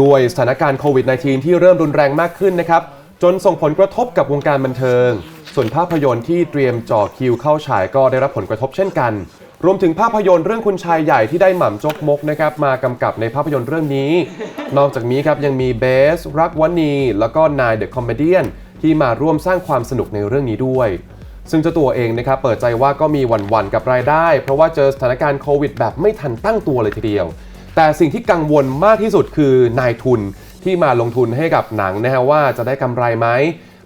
ด้วยสถานการณ์โควิด -19 ที่เริ่มรุนแรงมากขึ้นนะครับ จนส่งผลกระทบกับวงการบันเทิง ส่วนภาพยนตร์ที่เตรียมจ่อคิวเข้าฉายก็ได้รับผลกระทบเช่นกัน รวมถึงภาพยนตร์เรื่องคุณชายใหญ่ที่ได้หม่ำจกมกนะครับมากำกับในภาพยนตร์เรื่องนี้ นอกจากนี้ครับยังมีเบส รักวันนีแล้วก็นายเดอะคอมเมดี้ที่มาร่วมสร้างความสนุกในเรื่องนี้ด้วย ซึ่งเจ้าตัวเองนะครับเปิดใจว่าก็มีหวั่นๆกับรายได้ เพราะว่าเจอสถานการณ์โควิดแบบไม่ทันตั้งตัวเลยทีเดียว แต่สิ่งที่กังวลมากที่สุดคือนายทุนที่มาลงทุนให้กับหนังนะฮะว่าจะได้กำไรไหม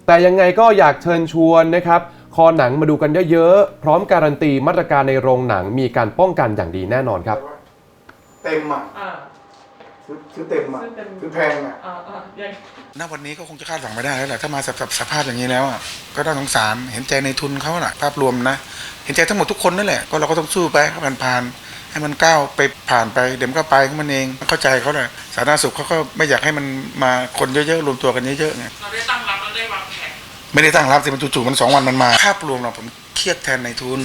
แต่ยังไงก็อยากเชิญชวนนะครับ คอหนังมาดูกันเยอะๆ พร้อมการันตีมาตรการในโรงหนังมีการป้องกันอย่างดีแน่นอนครับ เต็มอะอ่า ซื้อซื้อเต็มอะซื้อเต็ม ซื้อแพงอะ อ่าอ่ายังณวันนี้ก็คงจะคาดหวังไม่ได้แล้วแหละถ้ามาสภาพสภาพอย่างนี้แล้วอะก็ต้องสงสารเห็นใจในทุนเขาแหละภาพรวมนะ เห็นใจทั้งหมดทุกคนนั่นแหละก็เราก็ต้องสู้ไปให้มันผ่าน ให้มันก้าวไปผ่านไป เดี๋ยวมันก็ไปของมันเองเข้าใจเขาเลยสาธารณสุขเขาก็ไม่อยากให้มันมาคนเยอะๆรวมตัวกันเยอะๆไงเราได้ตั้งรับเราได้วางแผนไม่ได้ตั้งรับสิมันจู่ๆมันสองวันมันมาภาพรวมเราผมเครียดแทนในทุน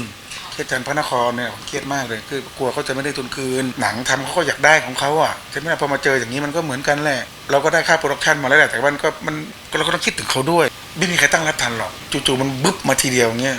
เครียดแทนพระนครเนี่ยผมเครียดมากเลยคือกลัวเขาจะไม่ได้ทุนคืน หนังทำเขาก็อยากได้ของเขาอะใช่ไหมล่ะพอมาเจออย่างนี้มันก็เหมือนกันแหละเราก็ได้ค่าโปรดักชันมาแล้วแหละแต่ว่ามันก็มันเราก็ต้องคิดถึงเขาด้วย ไม่มีใครตั้งรับทันหรอกจู่ๆมันบึ๊บมาทีเดียวเงี้ย